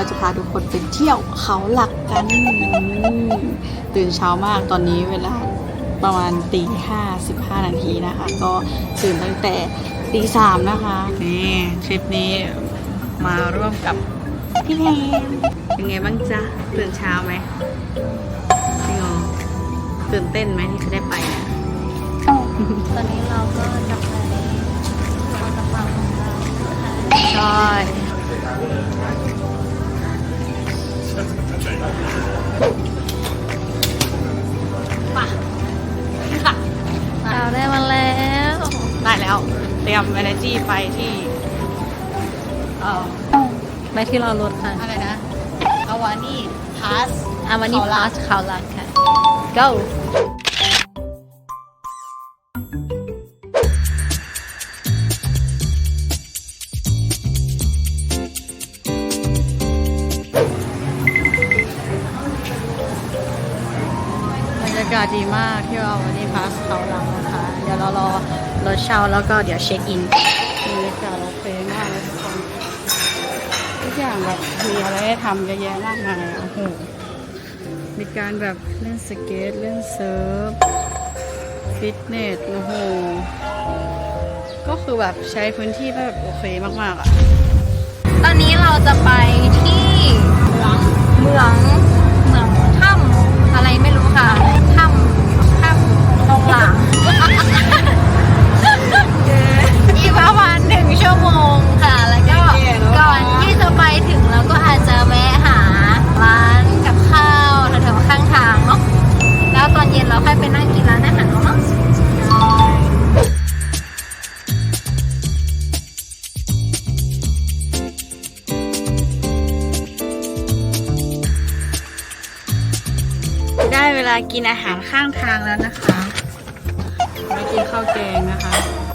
ปนี้เราจะพาทุกคนไปเที่ยวเขาหลักกันอืมตื่นเช้ามากตอนนี้เวลาประมาณตีห้าสิบห้านาทีนะคะ ก็ตื่นตั้งแต่ตีสามนะคะนี่ทริปนี้มาร่วมกับพี่แพนเป็นไงบ้างจ๊ะตื่นเช้าไหมจริงเหรอตื่นเต้นไหมที่จะได้ไปเนี่ยตอนนี้เราก็จะไปเอากระเป๋าของเรานะคะใช่ ป่ะค่ะเราได้มาแล้ว ได้แล้ว เตรียม energy ไปที่เอ่อไปที่รอรถค่ะอะไรนะอาวานี่พาสอามานี่เขาหลัพากสเขาหลักค่ะ go ากที่เราวันนี้พาสเขาหลังนะคะ เดี๋ยวเรารอรถเช่าแล้วก็เดี๋ยวเช็คอินบรรยากาศโอเคมากเลยทุกคนทุกอย่างแบบมีอะไรให้ทำเยอะแยะมากมายโอ้โหมีการแบบเล่นสเก็ตเล่นเซิร์ฟฟิตเนสโอ้โหก็คือแบบใช้พื้นที่แบบโอเคมากๆอะตอนนี้เราจะไปที่เมือง อีกประมาณหนึ่งชั่วโมงค่ะ แล้วก็ก่อนที่จะไปถึงเราก็อาจจะแวะหาร้านกับข้าวแถวๆข้างทางเนาะ แล้วตอนเย็นเราค่อยไปนั่งกินร้านอาหารเนาะได้เวลากินอาหารข้างทางแล้วนะคะ มากินข้าวแกงนะคะ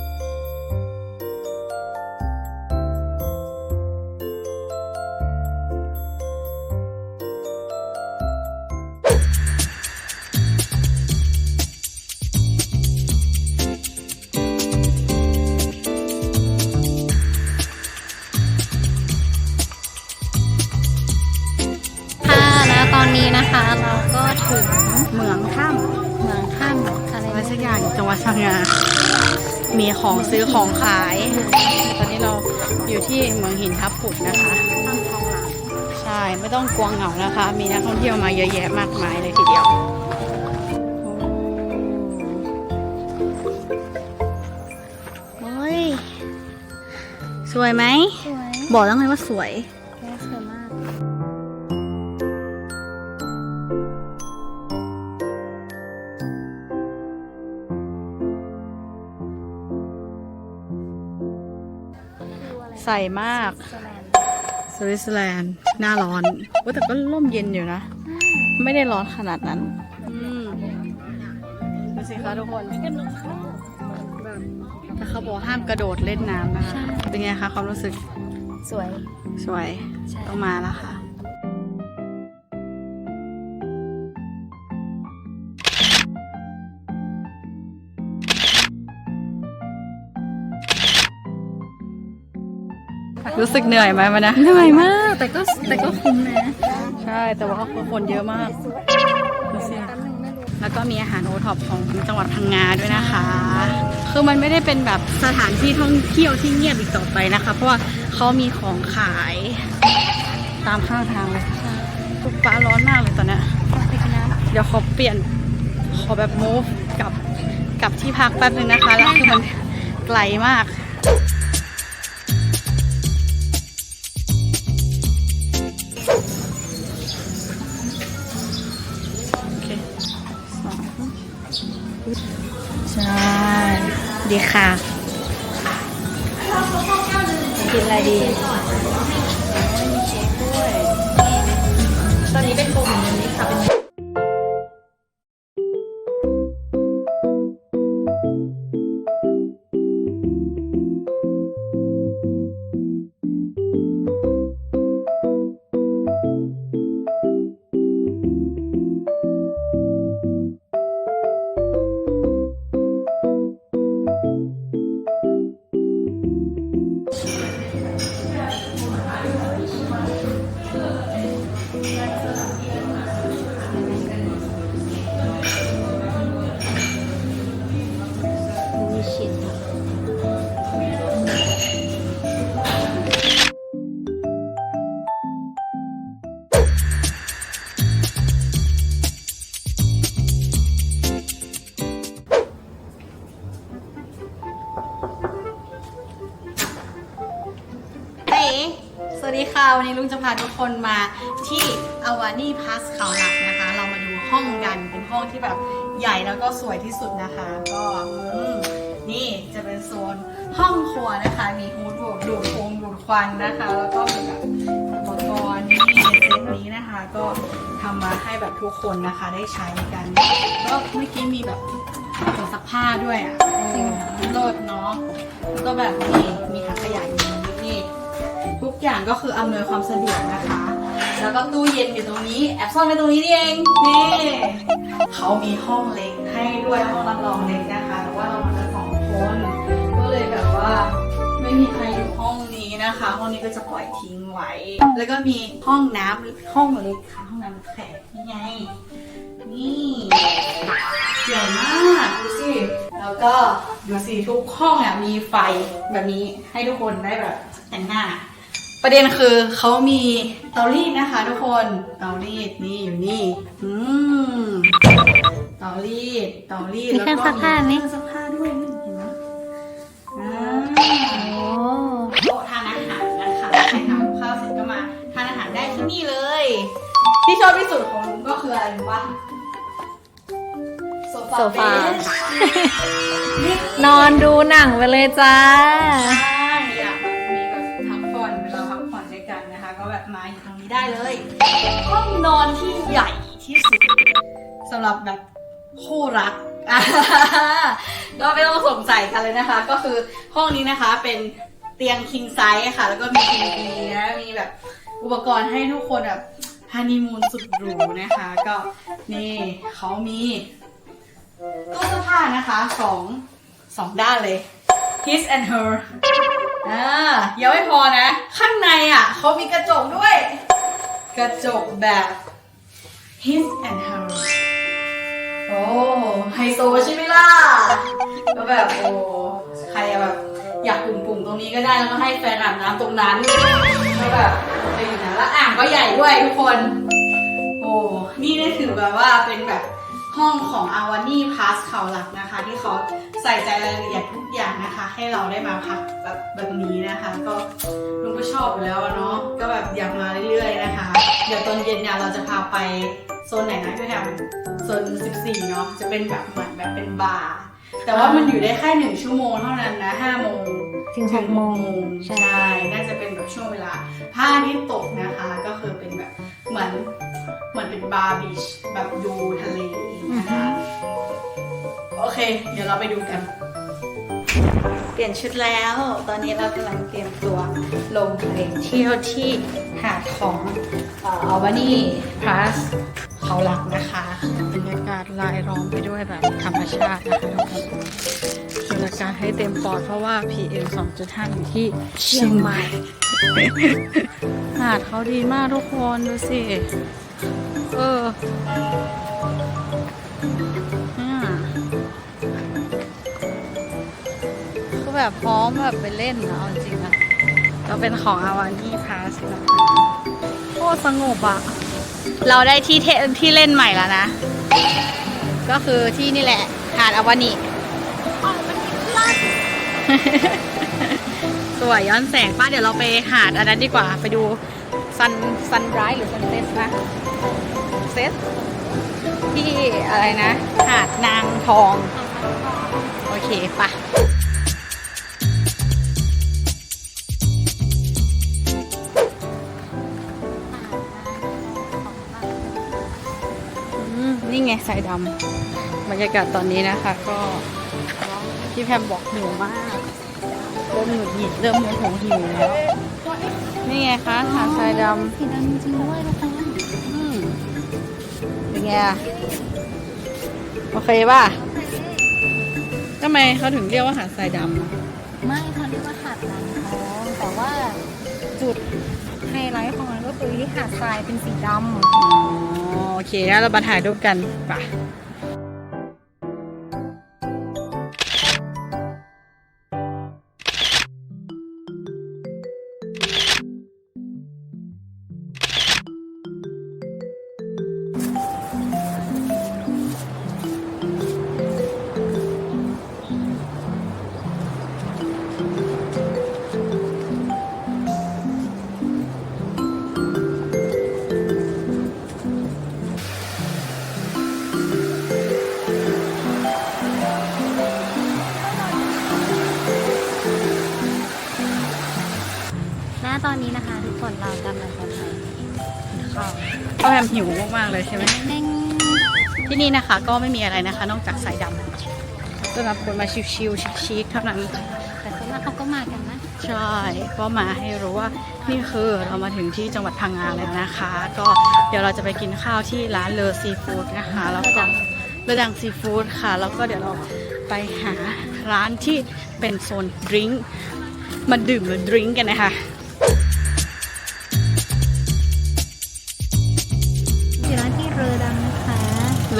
ของซื้อของขาย ตอนนี้เราอยู่ที่เมืองหินทับผุดนะคะถ้ำทองหลางใช่ไม่ต้องกลัวเหงานะคะ มีนักท่องเที่ยวมาเยอะแยะมากมายเลยทีเดียวโอ้ยสวยไหมสวยบอกแล้วไงว่าสวย ใส่มาก สวิตเซอร์แลนด์ หน้าร้อนว่าแต่ก็ร่มเย็นอยู่นะ ไม่ได้ร้อนขนาดนั้น อืมดูสิคะทุกคนแบบแต่เขาบอกห้ามกระโดดเล่นน้ำนะคะ เป็นไงคะความรู้สึก สวย สวยใช่ต้องมาแล้วค่ะ รู้สึกเหนื่อยไหมมันนะเหนื่อยมาก แต่ก็แต่ก็คุ้มนะ ใช่ แต่ว่าคนเยอะมากดูสิแล้วก็มีอาหารโอท็อปของจังหวัดพังงาด้วยนะคะ คือมันไม่ได้เป็นแบบสถานที่ท่องเที่ยวที่เงียบอีกต่อไปนะคะ เพราะว่าเขามีของขายตามข้างทางเลยทุกฟ้าร้อนมากเลยตอนเนี้ยไปกินน้เดี๋ยวขอเปลี่ยน ขอแบบ move กลับกลับที่พักแป๊บนึงนะคะ แล้วคือมันไกลมาก ดีค่ะกินอะไรดีตอนนี้เป็นโพาทุกคนมาที่อวานี่พาสเขาหลักนะคะ เรามาดูห้องกันเป็นห้องที่แบบใหญ่แล้วก็สวยที่สุดนะคะ ก็อืมนี่จะเป็นโซนห้องครัวนะคะ มีฮูดดูดดูดโฟมดูดควันนะคะ แล้วก็มีแบบอุปกรณ์นี่เซตนี้นะคะ ก็ทำมาให้แบบทุกคนนะคะได้ใช้กันแล้วเมื่อกี้มีแบบเครื่องซักผ้าด้วยอะจริงเลิศเนาะแล้วก็แบบนี่มี อย่างก็คืออำนวยความสะดวกนะคะ แล้วก็ตู้เย็นอยู่ตรงนี้ แอบซ่อนไว้ตรงนี้นี่เองนี่เขามีห้องเล็กให้ด้วยห้องรับรองเล็กนะคะ แต่ว่าเรามากันสองคนก็เลยแบบว่าไม่มีใครอยู่ห้องนี้นะคะห้องนี้ก็จะปล่อยทิ้งไว้ แล้วก็มีห้องน้ำห้องเล็กค่ะห้องน้ำแขกนี่ไงนี่ใหญ่มากดูสิแล้วก็ดูสิทุกห้องอะมีไฟแบบนี้ให้ทุกคนได้แบบแต่งหน้า ประเด็นคือเขามีเตารีดนะคะ ทุกคนเตารีดนี่อยู่นี่ อืมเตารีดเตารีดมีเครื่องซักผ้าไหม เครื่องซักผ้าด้วยนี่เห็นไหมอ่า โอ้โต๊ะทานอาหารนะคะใครทำกับข้าวเสร็จก็มาทานอาหารได้ที่นี่เลย ที่ชอบที่สุดของลุงก็คืออะไรรู้ปะโซฟาโซฟา เบนช์นี่นอนดูหนังไปเลยจ้า ใช่ เลย ห้องนอนที่ใหญ่ที่สุดสำหรับแบบคู่รัก ก็ไม่ต้องสงสัยกันเลยนะคะ ก็คือห้องนี้นะคะเป็นเตียง king size ค่ะ แล้วก็มีทีวีนะมีแบบอุปกรณ์ให้ทุกคนแบบฮันนีมูนสุดหรูนะคะ ก็นี่เขามีตู้เสื้อผ้านะคะสองสองด้านเลย his and her อ่ายังไม่พอนะ ข้างในอะเขามีกระจกด้วย กระจกแบบ his and her โอ้ไฮโซใช่ไหมล่ะก็แบบโอ้ใครอะแบบ อยากปุ่มๆตรงนี้ก็ได้แล้วก็ให้แฟนอาบน้ำตรงนั้นก็แบบไปอยู่นะแล้วอ่างก็ใหญ่ด้วยทุกคน โอ้นี่ได้ถือแบบว่าเป็นแบบห้องของอาวานี่พาสเขาหลักนะคะ ที่เขา ใส่ใจรายละเอียดทุกอย่างนะคะ ให้เราได้มาพักแบบแบบนี้นะคะ ก็ลุงก็ชอบอยู่แล้วอะเนาะก็แบบอยากมาเรื่อยๆนะคะ เดี๋ยวตอนเย็นเนี่ยเราจะพาไปโซนไหนนะพี่แฮมโซน 14 เนาะจะเป็นแบบเหมือนแบบเป็นบาร์แต่ว่ามันอยู่ได้แค่หนึ่งชั่วโมงเท่านั้นนะ5โมงถึงหกโมงใช่ น่าจะเป็นแบบช่วงเวลาผ้าที่ตกนะคะ ก็คือเป็นแบบเหมือนเหมือนเป็นบาร์บีชแบบดูทะเลนะคะโอ เค เดี๋ยวเราไปดูกัน เปลี่ยนชุดแล้ว ตอนนี้เรากำลังเตรียมตัวลงทะเลเที่ยวที่หาดของเอัลบานีพาสเขาหลักนะคะบรรยากาศรายล้อมไปด้วยแบบธรรมชาตินะคะทุกคนบรรยากาศให้เต็มปอดเพราะว่า PM 2.5 อยู่ที่เชียงใหม่ หาดเขาดีมากทุกคน ดูสิ เออ แบบพร้อมแบบไปเล่นนะเอาจริงนะก็เป็นของอาวานี่พาสนะโคตรสงบอะเราได้ที่เทที่เล่นใหม่แล้วนะ ก็คือที่นี่แหละหาดอาวานีสวยย้อนแสงป้าเดี๋ยวเราไปหาดอันนั้นดีกว่าไปดูซันซันไรหรือซันเซ็ตนะเซ็ตที่อะไรนะ หาดนางทอง โอเคปะ นี่ไงสายดำบรรยากาศตอนนี้นะคะ ก็พี่แพมบอกหิวมาก เริ่มหงุดหงิดเริ่มโมโหหิวแล้วนี่ไงคะหาดทรายดำสีดำจริงๆด้วยทุกคนอืมเป็นไงอะโอเคป่ะทำไมเขาถึงเรียกว่าหาดทรายดำอะไม่เขาเรียกว่าหาดนางทองแต่ว่าจุด ไฮไลท์ของมันก็คือที่หาดทรายเป็นสีดำ อ๋อโอเคแล้วเรามาถ่ายรูปกันไป่ะ ตอนนี้นะคะ ทุกคนเรากำลังจะไปกินข้าวแฮมหิวมากๆเลยใช่ไหมที่นี่นะคะก็ไม่มีอะไรนะคะ นอกจากสายดำสำหรับคนมาชิวๆชิคๆเท่านั้น แต่ส่วนมากเขาก็มากันนะใช่ก็มาให้รู้ว่านี่คือเรามาถึงที่จังหวัดพังงาแล้วนะคะ ก็เดี๋ยวเราจะไปกินข้าวที่ร้านเลอซีฟู้ดนะคะแล้วก็เลดังซีฟู้ดค่ะ แล้วก็เดี๋ยวเราไปหาร้านที่เป็นโซนดริงก์มาดื่มหรือดริงก์กันนะคะ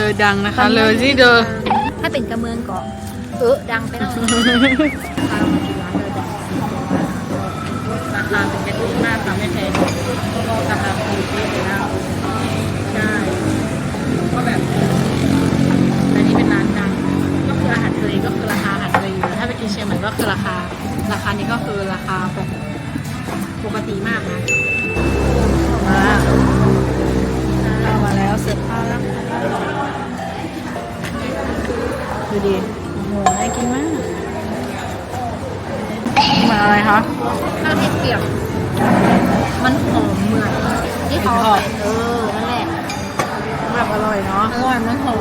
อดังนะคะ เลอซีเดอถ้าเป็นกระเมืองก่อนเออดังไปหน่อยพาเรามากินร้านเรือดังราคาเป็นกันเองมากค่ะไม่แพงก็ราคาถูกที่เลยนะใช่ก็แบบอันนี้เป็นร้านดังก็คืออาหารทะเลก็คือราคาอาหารทะเลอยู่แล้วถ้าไปกินเชียงใหม่ก็คือราคา ราคานี้ก็คือราคาแบบปกติมากนะมาเรามาแล้วเสิร์ฟข้าวแล้ว ดูดิโอ้โหน่ากินมากมาอะไรคะข้าวที่เปียก มันหอมเหมือนที่เขาใส่เออนั่นแหละแบบอร่อยเนาะอร่อยมันหอม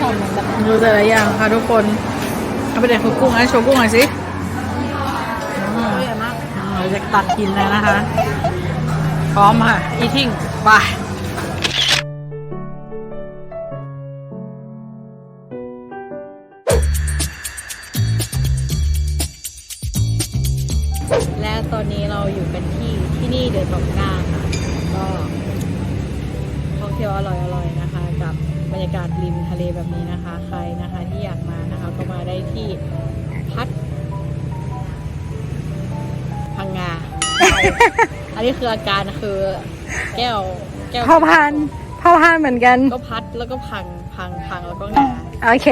หอมเหมือนแบบดูแต่ละอย่างค่ะทุกคนเอาไปเด็ดคือกุ้งนะโชว์กุ้งหน่อยสิอร่อยมากเราจะตัดกินแล้วนะคะ พร้อมค่ะอีทิ้งไคืออาการคือ แก้วแก้วพอพานพอพานเหมือนกัน ก็พัดแล้วก็พังพังพังแล้วก็งาโอเค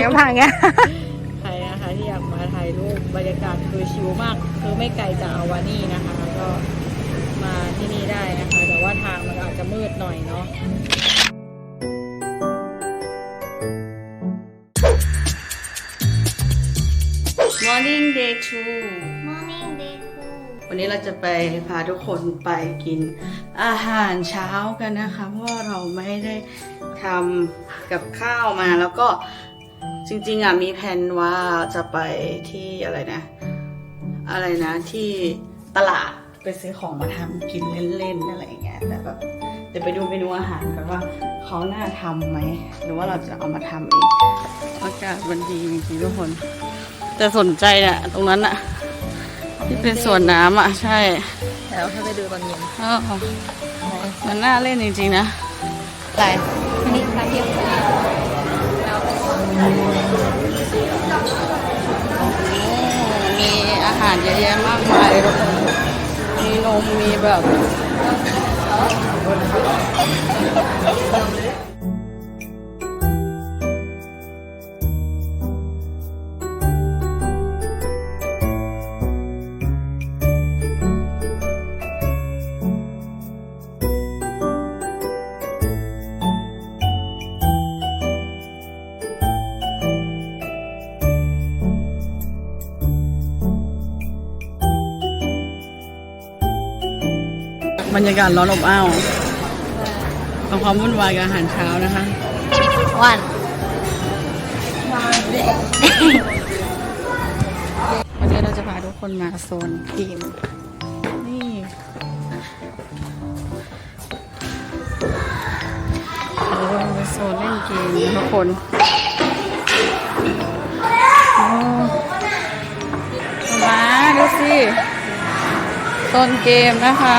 งั้นพังอะใครนะคะที่อยากมาถ่ายรูปบรรยากาศคือชิลมาก คือไม่ไกลจากอาวานี่นะคะ ก็มาที่นี่ได้นะคะ แต่ว่าทางมันอาจจะมืดหน่อยเนาะมอร์นิ่งเดย์ทูมอร์นิ่งเดย์ วันนี้เราจะไปพาทุกคนไปกินอาหารเช้ากันนะคะ เพราะว่าเราไม่ได้ทำกับข้าวมาแล้วก็จริงๆอะมีแผนว่าจะไปที่อะไรนะ อะไรนะที่ตลาดไปซื้อของมาทำกินเล่นๆอะไรอย่างเงี้ยแต่แบบเดี๋ยวไปดูเมนูอาหารกันว่าเขาน่าทำไหมหรือว่าเราจะเอามาทำเองอากาศมันดีจริงๆทุกคน แต่สนใจเนี่ยตรงนั้นอะ ที่เป็นสวนน้ำอะ ใช่แล้วถ้าไปดูตอนเย็นอ้าวมันน่าเล่นจริงๆนะอะไรอันนี้ร้านเที่ยวมีอาหารเยอะแยะมากมายเลยทุกคนมีนมมีแบบ รรยากาศร้อนอบอ้าวกับความวุ่นวายกับอาหารเช้านะคะ วันวันนี้เราจะพาทุกคนมาโซนเกม นี่เราเป็นโซนเล่นเกมนะทุกคนโอ้มาดูสิโซนเกมนะคะ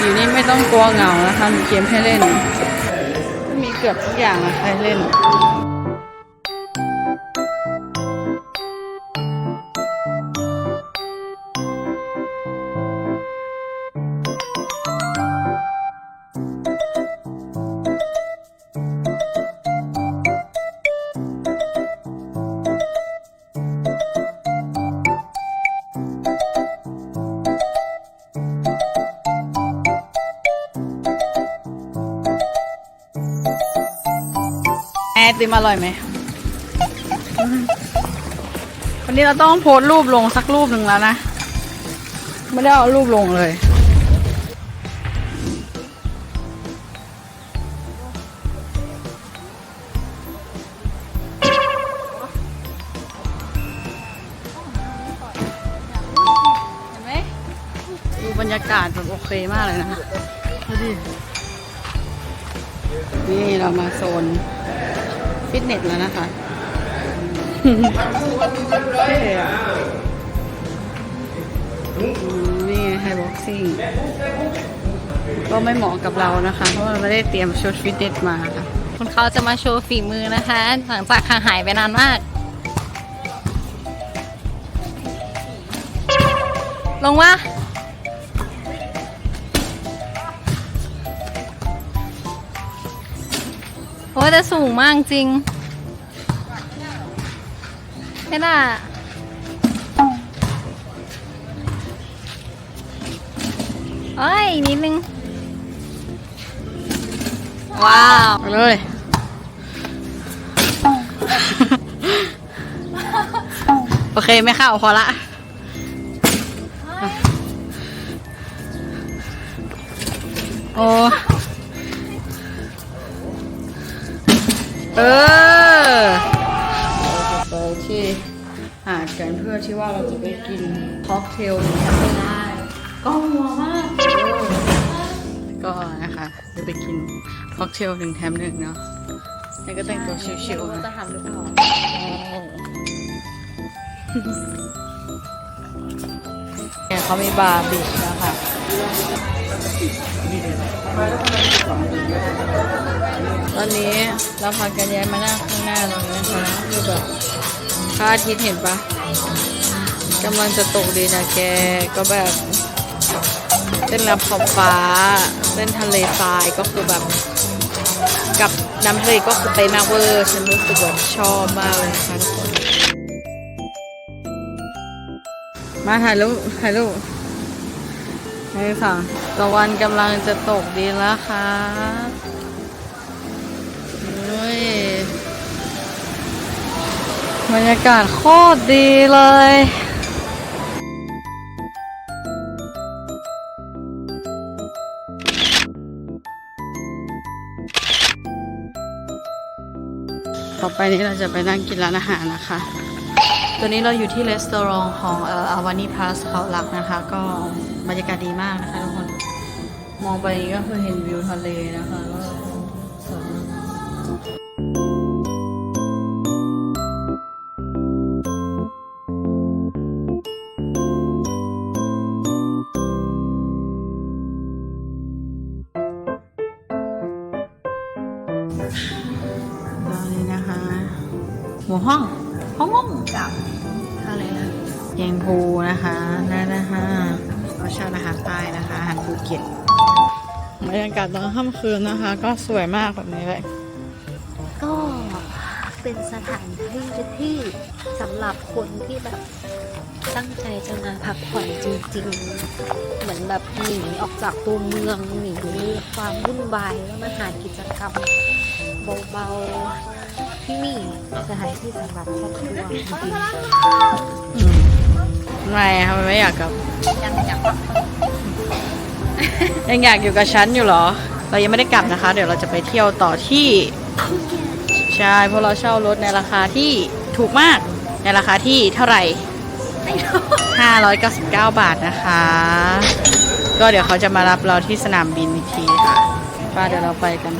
อยู่นี่ไม่ต้องกลัวเหงานะคะ มีเกมให้เล่น มีเกือบทุกอย่างอะให้เล่น ไอติมอร่อยไหม วันนี้เราต้องโพสต์รูปลงสักรูปหนึ่งแล้วนะ ไม่ได้เอารูปลงเลย เห็นไหมดูบรรยากาศแบบโอเคมากเลยนะดูดินี่เรามาโซน ฟิตเนสแล้วนะคะนี่ไฮบ็อกซิ่งก็ไม่เหมาะกับเรานะคะ เพราะเราไม่ได้เตรียมชุดฟิตเนสมาค่ะคุณเขาจะมาโชว์ฝีมือนะคะ หลังจากห่างหายไปนานมาก ลงว่า โอ้ยแต่สูงมากจริงไม่ได้อะเอ้ยอีกนิดนึง ว้าวไปเลยโอเค ไม่เข้าพอละโอ้ เออเราจะไปที่หาดกันเพื่อที่ว่าเราจะไปกินค็อกเทลหรือไม่ได้ก็หัวมากก็นะคะจะไปกินค็อกเทลหนึ่งแถมหนึ่งเนาะนี่ก็แต่งตัวชิวๆจะนะทำหรือเปล่าเนี่ยเขามีบาร์บิชนะคะ ตอนนี้เราพากันย้ายมานั่งข้างหน้าเรานะคะคือแบบพระอาทิตย์เห็นปะกำลังจะตกดีนะแกก็แบบเต้นรับขอบฟ้าเต้นทะเลทรายก็คือแบบ กับน้ำทะเลก็คือไปมากเวอร์ฉันรู้สึกแบบชอบมากเลยนะคะทุกคนมาถ่ายรูปถ่ายรูป นี่ค่ะตะวันกำลังจะตกดินแล้วค่ะเฮ้ยบรรยากาศโคตรดีเลยต่อไปนี้เราจะไปนั่งกินร้านอาหารนะคะ ตอนนี้เราอยู่ที่รีสอร์ทของเอ่ออาวานีพาสเขาหลักนะคะ ก็ บรรยากาศดีมากนะคะทุกคน มองไปนี้ก็คือเห็นวิวทะเลนะคะ รรยากาศตอนค่ำคืนนะคะ ก็สวยมากแบบนี้เลย ก็เป็นสถานที่ที่สำหรับคนที่แบบตั้งใจจะมาพักผ่อนจริงๆ เหมือนแบบหนีออกจากตัวเมืองหนีความวุ่นวายแล้วมาหากิจกรรมเบาๆที่นี่สถานที่สำหรับครอบครัวจริงอืมทำไมอะทำไมไม่อยากกลับๆยังอยากพักผ่อน ยังอยากอยู่กับฉันอยู่เหรอ เรายังไม่ได้กลับนะคะ เดี๋ยวเราจะไปเที่ยวต่อที่ ใช่เพราะเราเช่ารถในราคาที่ถูกมากในราคาที่เท่าไหร่ 599 บาทนะคะ ก็เดี๋ยวเขาจะมารับเราที่สนามบินอีกทีค่ะป้าเดี๋ยวเราไปกัน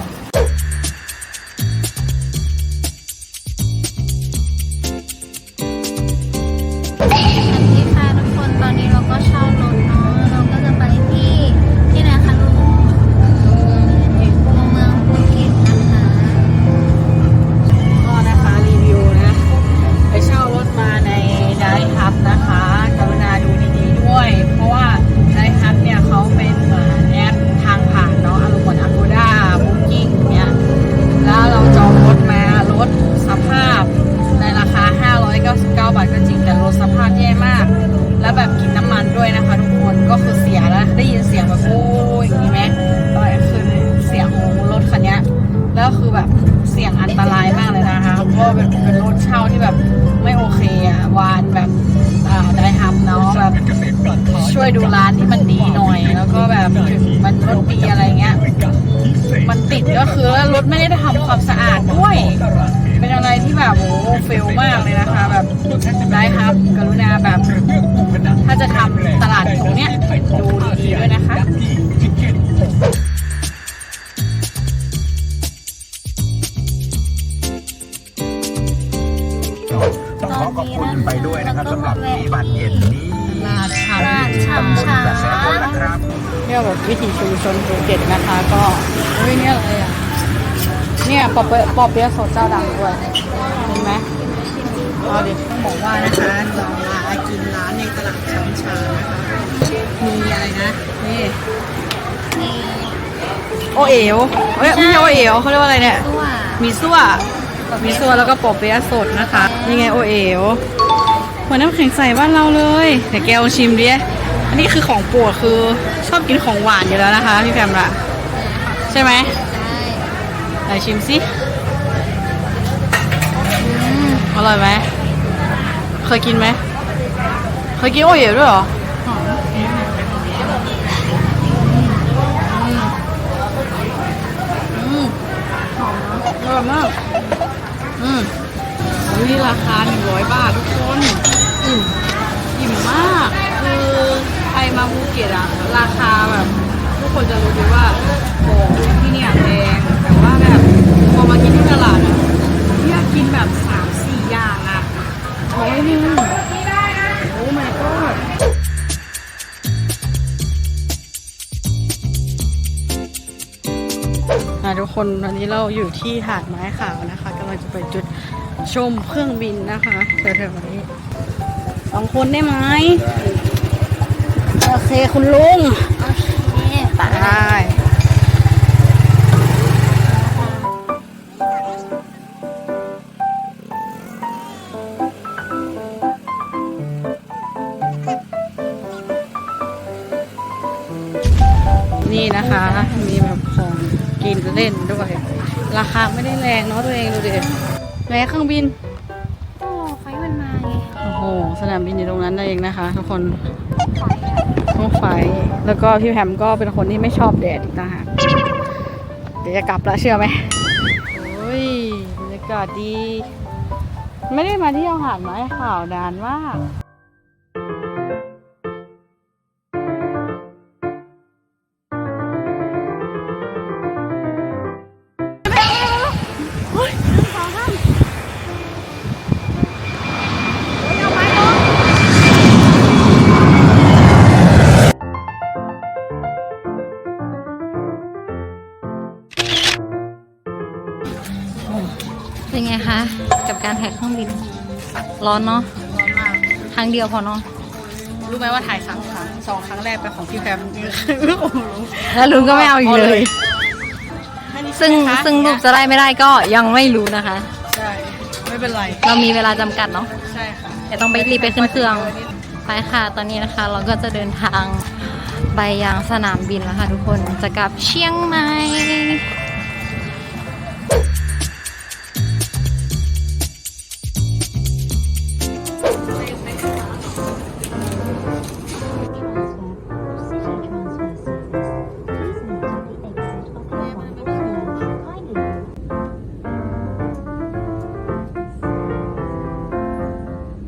มันรถดีอะไรเงี้ย มันติดก็คือว่ารถไม่ได้ทำความสะอาดด้วย เป็นอะไรที่แบบโอ้เฟลมากเลยนะคะ แบบได้ครับกรุณาแบบ ถ้าจะทำตลาดตรงเนี้ยดูดีๆด้วยนะคะต้องขอขอบคุณไปด้วยนะครับสำหรับที่บัตรเย็นนี้ ลาดชาลาดชาตำบลกระแสบนนะครับเที่ยวแบบวิถีชุมชนภูเก็ตนะคะ ก็เฮ้ยเนี่ยอะไรอะเนี่ยปอเปี๊ยะปอเปี๊ยะสดเจ้าดังด้วยเห็นไหมเอาดิต้องบอกว่านะคะเรามากินร้านในตลาดช้างชานะคะมีอะไรนะนี่โอเอ๋วเอ้ยไม่ใช่โอเอ๋วเขาเรียกว่าอะไรเนี่ย มีซั่วมีซั่วแล้วก็ปอเปี๊ยะสดนะคะ นี่ไงโอเอ๋ว หมือนน้ำแข็งใสบ้านเราเลยเดี๋ยวแกลองชิมดิอันนี้คือของปรดคือชอบกินของหวานอยู่แล้วนะคะพี่แพมละใช่ไหมใช่ไหนชิมสิอร่อยไหมเคยกินไหมเคยกินโอเอ๋วด้วยเหรออืมหอมนะอร่อยมาก อืมนี่ราคาหนึ่งร้อยบาททุกคนากคือใครมาภูเก็ตอะราคาแบบ ทุกคนจะรู้ดีว่าของที่เนี่ยแพงแต่ว่าแบบพอมากินที่ตลาดอะเนี่ยกินแบบสามสี่อย่างอะร้อยหนึ่งโอ้ my god อะทุกคนวันนี้เราอยู่ที่หาดไม้ขาวนะคะกำลังจะไปจุดชมเครื่องบินนะคะแถวๆนี้ สองคนได้ไหมโอเคคุณลุงนี่ปะได้นี่นะคะ มีแบบของกินเล่นด้วย ราคาไม่ได้แรงเนาะตัวเองดูดิแม้เครื่องบิน สนามบินอยู่ตรงนั้นเองนะคะ ทุกคนห้องไฟ แล้วก็พี่แพมก็เป็นคนที่ไม่ชอบแดดอีกต่างหากเดี๋ยวจะกลับแล้วเชื่อไหมโอ้ยบรรยากาศดี ไม่ได้มาที่ยวหาดไม้ข่าวดานมาก ถ่ายเครื่องบิน ร้อนเนาะร้อนมาก ครั้งเดียวพอเนาะ รู้ไหมว่าถ่ายสามครั้งสองครั้งแรกเป็นของพี่แพมแล้วลุงก็ไม่เอาอีกเลย ซึ่งใช่ไหมคะซึ่งรูปจะได้ไม่ได้ก็ยังไม่รู้นะคะ ใช่ ไม่เป็นไร เรามีเวลาจำกัดเนาะ ใช่ค่ะเดี๋ยวต้องไปรีบไปขึ้นเครื่อง ไปค่ะ ตอนนี้นะคะ เราก็จะเดินทางไปยังสนามบินแล้วค่ะทุกคน จะกลับเชียงใหม่